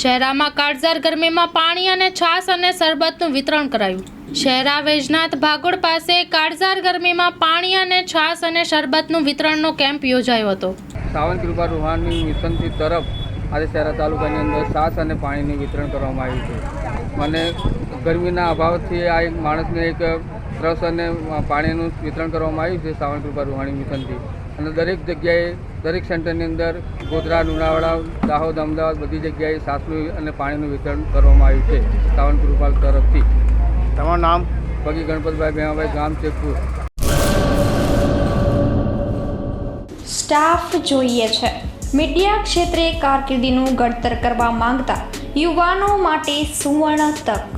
શહેરામાં કાળઝાર ગરમીમાં પાણી અને છાશ અને શરબતનું વિતરણ કરાયું. શહેરા વૈજનાથ ભાગોળ પાસે કાળઝાર ગરમીમાં પાણી અને છાશ અને શરબતનું વિતરણનો કેમ્પ યોજાયો હતો. સાવન કૃપા રૂહાની મિશનથી તરફ આજે શહેરા તાલુકાની અંદર છાશ અને પાણીનું વિતરણ કરવામાં આવ્યું છે. મને ગરમીના અભાવથી આ એક માણસને એક રસ અને પાણીનું વિતરણ કરવામાં આવ્યું છે સાવણ કૃપા રૂહાણી મિશનથી. અને દરેક જગ્યાએ દરેક સેન્ટરની અંદર ગોધરા લુણાવાડા દાહોદ અમદાવાદ બધી જગ્યાએ સાસનું અને પાણીનું વિતરણ કરવામાં આવ્યું છે સાવન કૃપા તરફથી. તમારું નામ? પગી ગણપતભાઈ ભેમાભાઈ ગામ ચેકપુર. સ્ટાફ જોઈએ છે. મીડિયા ક્ષેત્રે કારકિર્દીનું ઘડતર કરવા માંગતા યુવાનો માટે સુવર્ણ તક.